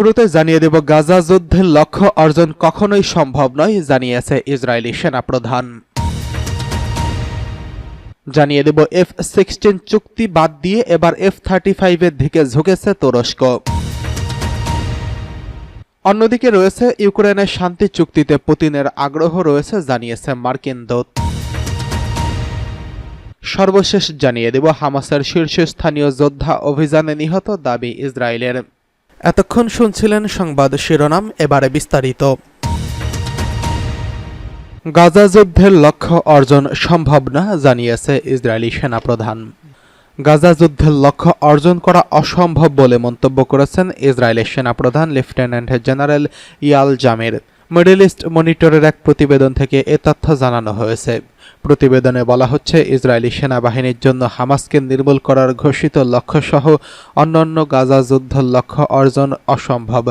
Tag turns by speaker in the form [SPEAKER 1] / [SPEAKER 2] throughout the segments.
[SPEAKER 1] শুরুতে জানিয়ে দেব গাজা যুদ্ধের লক্ষ্য অর্জন কখনোই সম্ভব নয় জানিয়েছে ইসরায়েলি সেনাপ্রধান জানিয়ে দেব এফ সিক্সটিন চুক্তি বাদ দিয়ে এবার এফ থার্টি ফাইভের দিকে ঝুঁকেছে তুরস্ক অন্যদিকে রয়েছে ইউক্রেনের শান্তি চুক্তিতে পুতিনের আগ্রহ রয়েছে জানিয়েছে মার্কিন দূত সর্বশেষ জানিয়ে দেব হামাসের শীর্ষস্থানীয় যোদ্ধা অভিযানে নিহত দাবি ইসরায়েলের এতক্ষণ শুনছিলেন সংবাদ শিরোনাম এবারে বিস্তারিত গাজা যুদ্ধের লক্ষ্য অর্জন সম্ভব না জানিয়েছে ইসরায়েলি সেনাপ্রধান গাজা যুদ্ধের লক্ষ্য অর্জন করা অসম্ভব বলে মন্তব্য করেছেন ইসরায়েলের সেনাপ্রধান lieutenant general Eyal Zamir Middle East মনিটরের এক প্রতিবেদন থেকে এ তথ্য জানানো হয়েছে প্রতিবেদনে বলা হচ্ছে ইসরায়েলি সেনাবাহিনীর জন্য হামাসকে নির্মূল করার ঘোষিত লক্ষ্যসহ অন্যান্য গাজা যুদ্ধ লক্ষ্য অর্জন অসম্ভব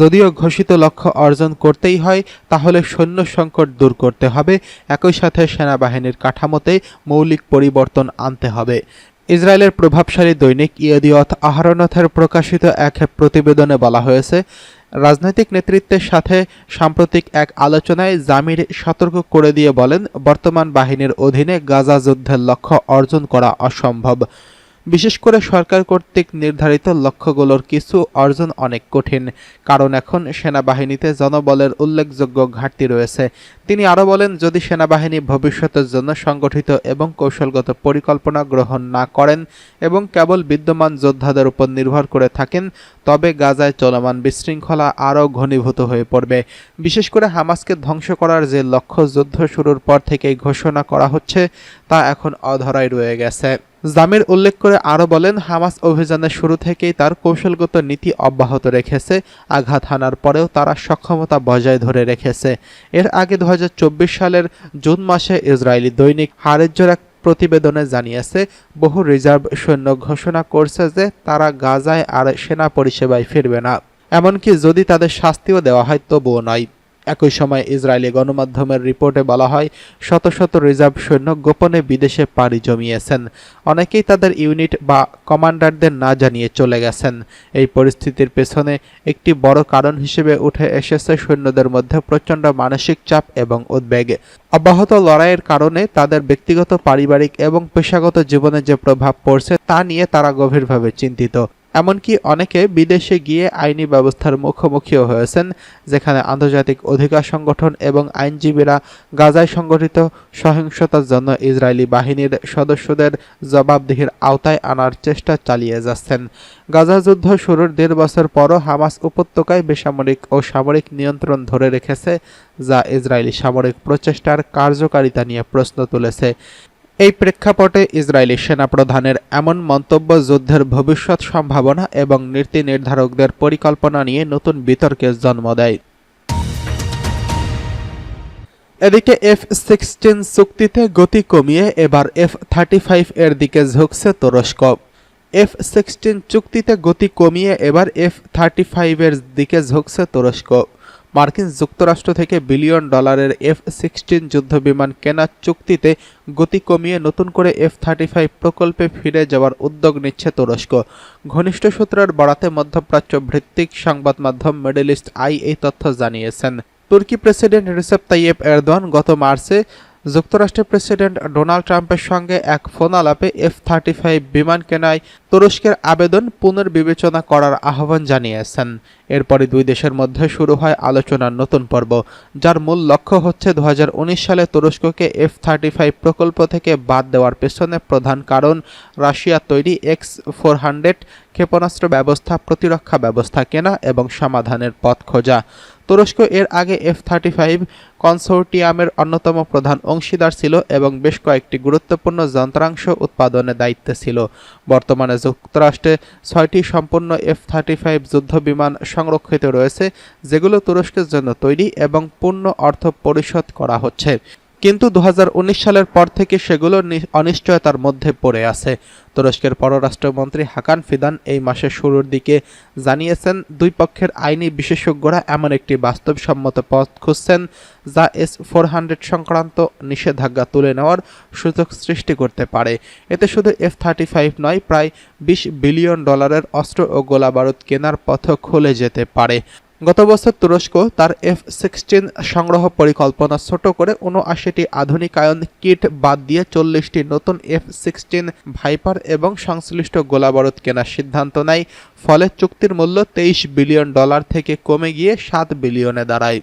[SPEAKER 1] যদিও ঘোষিত লক্ষ্য অর্জন করতেই হয় তাহলে সৈন্য সংকট দূর করতে হবে একই সাথে সেনাবাহিনীর কাঠামোতে মৌলিক পরিবর্তন আনতে হবে ইসরায়েলের প্রভাবশালী দৈনিক ইয়দিয়ত আহরনথের প্রকাশিত এক প্রতিবেদনে বলা হয়েছে রাজনৈতিক নেতৃত্বের সাথে সাম্প্রতিক এক আলোচনায় জামির সতর্ক করে দিয়ে বলেন বর্তমান বাহিনীর অধীনে গাজা যুদ্ধের লক্ষ্য অর্জন করা অসম্ভব বিশেষ করে সরকার কর্তৃক নির্ধারিত লক্ষ্যগুলোর কিছু অর্জন অনেক কঠিন কারণ এখন সেনাবাহিনীতে জনবলের উল্লেখযোগ্য ঘাটতি রয়েছে তিনি আরও বলেন যদি সেনাবাহিনী ভবিষ্যতের জন্য সংগঠিত এবং কৌশলগত পরিকল্পনা গ্রহণ না করেন এবং কেবল বিদ্যমান যোদ্ধাদের উপর নির্ভর করে থাকেন তবে গাজায় চলমান বিশৃঙ্খলা আরও ঘনীভূত হয়ে পড়বে বিশেষ করে হামাসকে ধ্বংস করার যে লক্ষ্য যুদ্ধ শুরুর পর থেকেই ঘোষণা করা হচ্ছে তা এখন অধরাই রয়ে গেছে জামির উল্লেখ করে আরও বলেন হামাস অভিযানের শুরু থেকেই তার কৌশলগত নীতি অব্যাহত রেখেছে আঘাত হানার পরেও তারা সক্ষমতা বজায় ধরে রেখেছে এর আগে দু সালের জুন মাসে ইসরায়েলি দৈনিক হারেজ্জোর এক প্রতিবেদনে জানিয়েছে বহু রিজার্ভ সৈন্য ঘোষণা করছে যে তারা গাজায় আর সেনা পরিষেবায় ফিরবে না এমনকি যদি তাদের শাস্তিও দেওয়া হয় তবুও নয় একই সময় ইসরায়েলি গণমাধ্যমের রিপোর্টে বলা হয় শত শত রিজার্ভ সৈন্য গোপনে বিদেশে পাড়ি জমিয়েছেন অনেকেই তাদের ইউনিট বা কমান্ডারদের না জানিয়ে চলে গেছেন এই পরিস্থিতির পেছনে একটি বড় কারণ হিসেবে উঠে এসেছে সৈন্যদের মধ্যে প্রচণ্ড মানসিক চাপ এবং উদ্বেগ অব্যাহত লড়াইয়ের কারণে তাদের ব্যক্তিগত পারিবারিক এবং পেশাগত জীবনে যে প্রভাব পড়ছে তা নিয়ে তারা গভীরভাবে চিন্তিত এমনকি অনেকে বিদেশে গিয়ে আইনি ব্যবস্থার মুখোমুখিও হয়েছেন যেখানে আন্তর্জাতিক অধিকার সংগঠন এবং আইনজীবীরা গাজায় সংগঠিত সহিংসতার জন্য ইসরায়েলি বাহিনীর সদস্যদের জবাবদিহির আওতায় আনার চেষ্টা চালিয়ে যাচ্ছেন গাজা যুদ্ধ শুরুর দেড় বছর পরও হামাস উপত্যকায় বেসামরিক ও সামরিক নিয়ন্ত্রণ ধরে রেখেছে যা ইসরায়েলি সামরিক প্রচেষ্টার কার্যকারিতা নিয়ে প্রশ্ন তুলেছে এই প্রেক্ষাপটে ইসরায়েলি সেনাপ্রধানের এমন মন্তব্য যুদ্ধের ভবিষ্যৎ সম্ভাবনা এবং নীতি নির্ধারকদের পরিকল্পনা নিয়ে নতুন বিতর্কের জন্ম দেয় এদিকে এফ সিক্সটিন চুক্তিতে গতি কমিয়ে এবার এফ থার্টি ফাইভ এর দিকে ঝুঁকছে তুরস্ক এফ সিক্সটিন চুক্তিতে গতি কমিয়ে এবার এফ থার্টি ফাইভের দিকে ঝুঁকছে তুরস্ক মার্কিন যুক্তরাষ্ট্র থেকে বিলিয়ন ডলারের এফ সিক্সটিন যুদ্ধ বিমান কেনার চুক্তিতে গতি কমিয়ে নতুন করে এফ থার্টি ফাইভ প্রকল্পে ফিরে যাওয়ার উদ্যোগ নিচ্ছে তুরস্ক ঘনিষ্ঠ সূত্রের বরাতে মধ্যপ্রাচ্য ভিত্তিক সংবাদ মাধ্যম মিডল ইস্ট আই এই তথ্য জানিয়েছেন তুর্কি প্রেসিডেন্ট রিসেপ তাইয়েব এরদোয়ান গত মার্চে যুক্তরাষ্ট্রের প্রেসিডেন্ট ডোনাল্ড ট্রাম্পের সঙ্গে এক ফোন আলাপে এফ থার্টি ফাইভ বিমান কেনায় তুরস্কের আবেদন পুনর্বিবেচনা করার আহ্বান জানিয়েছেন এরপরে দুই দেশের মধ্যে শুরু হয় আলোচনার নতুন পর্ব যার মূল লক্ষ্য হচ্ছে দু সালে তুরস্ককে এফ থার্টি ফাইভ প্রকল্প থেকে বাদ দেওয়ার পেছনে প্রধান কারণ রাশিয়া তৈরি এক্স ফোর হান্ড্রেড ক্ষেপণাস্ত্র ব্যবস্থা প্রতিরক্ষা ব্যবস্থা কেনা এবং সমাধানের পথ খোঁজা তুরস্ক এর আগে এফ থার্টি ফাইভ কনসোর্টিয়ামের অন্যতম প্রধান অংশীদার ছিল এবং বেশ কয়েকটি গুরুত্বপূর্ণ যন্ত্রাংশ উৎপাদনের দায়িত্বে ছিল বর্তমানে যুক্তরাষ্ট্রে ছয়টি সম্পূর্ণ এফ থার্টি ফাইভ যুদ্ধবিমান সংরক্ষিত রয়েছে যেগুলো তুরস্কের জন্য তৈরি এবং পূর্ণ অর্থ পরিশোধ করা হচ্ছে কিন্তু দু সালের পর থেকে সেগুলো অনিশ্চয়তার মধ্যে পড়ে আছে তুরস্কের পররাষ্ট্রমন্ত্রী হাকান ফিদান এই মাসের শুরুর দিকে জানিয়েছেন দুই পক্ষের আইনি বিশেষজ্ঞরা এমন একটি বাস্তবসম্মত পথ খুঁজছেন যা এস ফোর হান্ড্রেড সংক্রান্ত নিষেধাজ্ঞা তুলে নেওয়ার সুযোগ সৃষ্টি করতে পারে এতে শুধু এফ থার্টি ফাইভ নয় প্রায় বিশ বিলিয়ন ডলারের অস্ত্র ও গোলাবারুদ কেনার পথ খুলে যেতে পারে গত বছর তুরস্ক তার এফ সিক্সটিন সংগ্রহ পরিকল্পনা ছোট করে উনআশিটি আধুনিকায়ন কিট বাদ দিয়ে চল্লিশটি নতুন এফ সিক্সটিন ভাইপার এবং সংশ্লিষ্ট গোলাবারুদ কেনার সিদ্ধান্ত নেয় ফলে চুক্তির মূল্য তেইশ বিলিয়ন ডলার থেকে কমে গিয়ে সাত বিলিয়নে দাঁড়ায়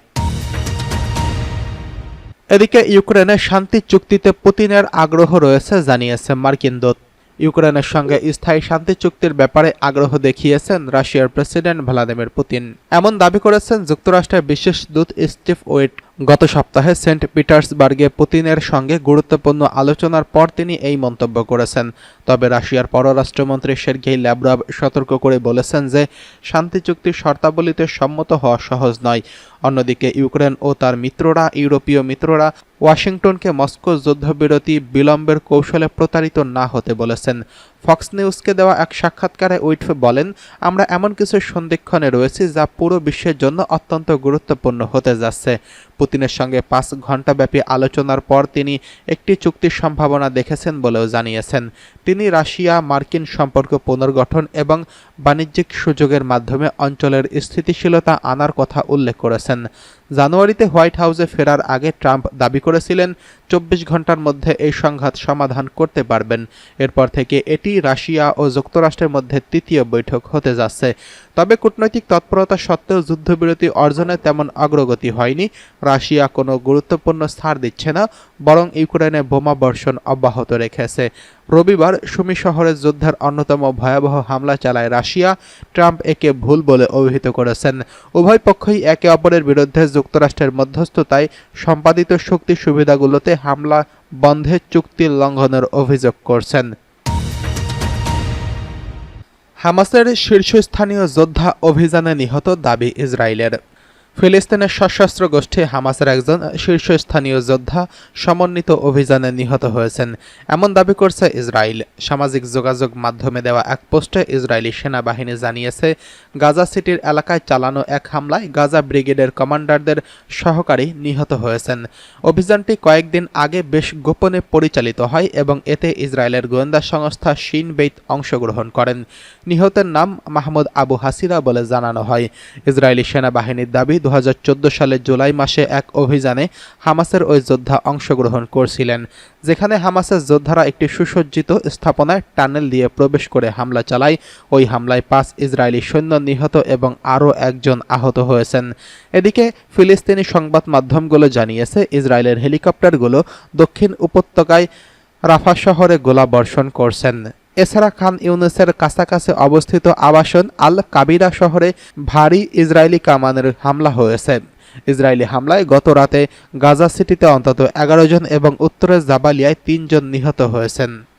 [SPEAKER 1] এদিকে ইউক্রেনের শান্তি চুক্তিতে পুতিনের আগ্রহ রয়েছে জানিয়েছে মার্কিন দূত ইউক্রেনের সঙ্গে স্থায়ী শান্তি চুক্তির ব্যাপারে আগ্রহ দেখিয়েছেন রাশিয়ার প্রেসিডেন্ট ভ্লাদিমির পুতিন এমন দাবি করেছেন যুক্তরাষ্ট্রের বিশেষ দূত স্টিভ ওয়েট গত সপ্তাহে সেন্ট পিটার্সবার্গে পুতিনের সঙ্গে গুরুত্বপূর্ণ আলোচনার পর তিনি এই মন্তব্য করেছেন তবে রাশিয়ার পররাষ্ট্রমন্ত্রী সের্গেই ল্যাব্রভ সতর্ক করে বলেছেন যে শান্তি চুক্তির শর্তাবলীতে সম্মত হওয়া সহজ নয় অন্যদিকে ইউক্রেন ও তার মিত্ররা ইউরোপীয় মিত্ররা ওয়াশিংটনকে মস্কো যুদ্ধবিরতি বিলম্বের কৌশলে প্রতারিত না হতে বলেছেন ফক্স নিউজকে দেওয়া এক সাক্ষাৎকারে উইটফ বলেন আমরা এমন কিছু সন্ধিক্ষণে রয়েছি যা পুরো বিশ্বের জন্য অত্যন্ত গুরুত্বপূর্ণ হতে যাচ্ছে পুতিনের সঙ্গে পাঁচ ঘণ্টাব্যাপী আলোচনার পর তিনি একটি চুক্তির সম্ভাবনা দেখেছেন বলেও জানিয়েছেন তিনি রাশিয়া মার্কিন সম্পর্ক পুনর্গঠন এবং বাণিজ্যিক সুযোগের মাধ্যমে অঞ্চলের স্থিতিশীলতা আনার কথা উল্লেখ করেছেন জানুয়ারিতে হোয়াইট হাউসে ফেরার আগে ট্রাম্প দাবি করেছিলেন চব্বিশ ঘন্টার মধ্যে এই সংঘাত সমাধান করতে পারবেন এরপর থেকে এটি রাশিয়া ও যুক্তরাষ্ট্রের মধ্যে তৃতীয় বৈঠক হতে যাচ্ছে তবে কূটনৈতিক তৎপরতা সত্ত্বেও যুদ্ধবিরতি অর্জনে তেমন অগ্রগতি হয়নি রাশিয়া কোনো গুরুত্বপূর্ণ স্থান দিচ্ছে না বরং ইউক্রেনে বোমা বর্ষণ অব্যাহত রেখেছে রবিবার সুমি শহরের যোদ্ধার অন্যতম ভয়াবহ হামলা চালায় রাশিয়া ট্রাম্প একে ভুল বলে অভিহিত করেছেন উভয় পক্ষই একে অপরের বিরুদ্ধে যুক্তরাষ্ট্রের মধ্যস্থতায় সম্পাদিত শক্তি সুবিধাগুলোতে হামলা বন্ধে চুক্তি লঙ্ঘনের অভিযোগ করছেন হামাসের শীর্ষস্থানীয় যোদ্ধা অভিযানে নিহত দাবি ইসরায়েলের ফিলিস্তিনের সশস্ত্র গোষ্ঠী হামাসের একজন শীর্ষস্থানীয় যোদ্ধা সমন্বিত অভিযানে নিহত হয়েছেন এমন দাবি করছে ইসরায়েল সামাজিক যোগাযোগ মাধ্যমে দেওয়া এক পোস্টে ইসরায়েলি সেনাবাহিনী জানিয়েছে গাজা সিটির এলাকায় চালানো এক হামলায় গাজা ব্রিগেডের কমান্ডারদের সহকারী নিহত হয়েছেন অভিযানটি কয়েকদিন আগে বেশ গোপনে পরিচালিত হয় এবং এতে ইসরায়েলের গোয়েন্দা সংস্থা শিন বেইত অংশগ্রহণ করেন নিহতের নাম মাহমুদ আবু হাসিরা বলে জানানো হয় ইসরায়েলি সেনাবাহিনীর দাবি দু সালের জুলাই মাসে এক অভিযানে হামাসের ওই যোদ্ধা অংশগ্রহণ করছিলেন যেখানে হামাসের যোদ্ধারা একটি সুসজ্জিত স্থাপনায় টানেল দিয়ে প্রবেশ করে হামলা চালায় ওই হামলায় পাঁচ ইসরায়েলি সৈন্য নিহত এবং আরও একজন আহত হয়েছেন এদিকে ফিলিস্তিনি সংবাদ মাধ্যমগুলো জানিয়েছে ইসরায়েলের হেলিকপ্টারগুলো দক্ষিণ উপত্যকায় রাফা শহরে গোলা বর্ষণ করছেন এছাড়া খান ইউনুসের কাছাকাছি অবস্থিত আবাসন আল কাবিরা শহরে ভারী ইসরায়েলি কামানের হামলা হয়েছে ইসরায়েলি হামলায় গত রাতে গাজা সিটিতে অন্তত এগারো জন এবং উত্তরের জাবালিয়ায় তিনজন নিহত হয়েছেন